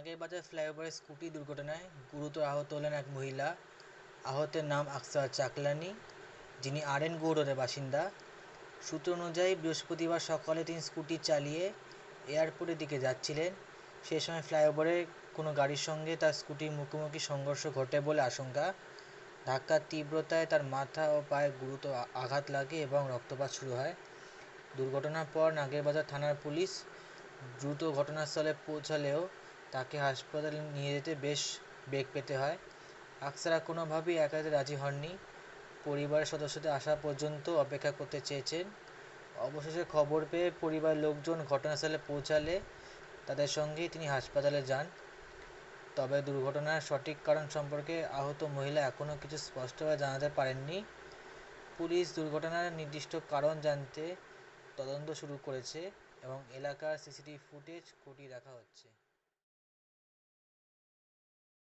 Nagerbazar ফ্লাইওভারে scooty দুর্ঘটনায় গুরুতর আহত হলেন এক মহিলা। আহতের নাম আকসার চাকলানি, যিনি আরএন গৌড়ের বাসিন্দা। সূত্র অনুযায়ী বৃহস্পতিবার সকালে তিনি স্কুটি চালিয়ে এয়ারপোর্টের দিকে যাচ্ছিলেন। সেই সময় ফ্লাইওভারে কোনো গাড়ির সঙ্গে তার স্কুটির মুখোমুখি সংঘর্ষ ঘটে বলে আশঙ্কা। ধাক্কার তীব্রতায় তার মাথা ও পায়ে গুরুতর আঘাত লাগে এবং রক্তপাত শুরু হয়। দুর্ঘটনার পর নাগেরবাজার থানার পুলিশ দ্রুত ঘটনাস্থলে পৌঁছালেও তাকে হাসপাতালে নিয়ে যেতে বেশ বেগ পেতে হয়। আকসারা কোনোভাবেই একা যেতে রাজি হননি। পরিবারের সদস্যদের আসা পর্যন্ত অপেক্ষা করতে চেয়েছেন। অবশেষে খবর পেয়ে পরিবারের লোকজন ঘটনাস্থলে পৌঁছালে তাদের সঙ্গেই তিনি হাসপাতালে যান। তবে দুর্ঘটনার সঠিক কারণ সম্পর্কে আহত মহিলা এখনও কিছু স্পষ্টভাবে জানাতে পারেননি। পুলিশ দুর্ঘটনার নির্দিষ্ট কারণ জানতে তদন্ত শুরু করেছে এবং এলাকার সিসিটিভি ফুটেজ খতিয়ে দেখা হচ্ছে।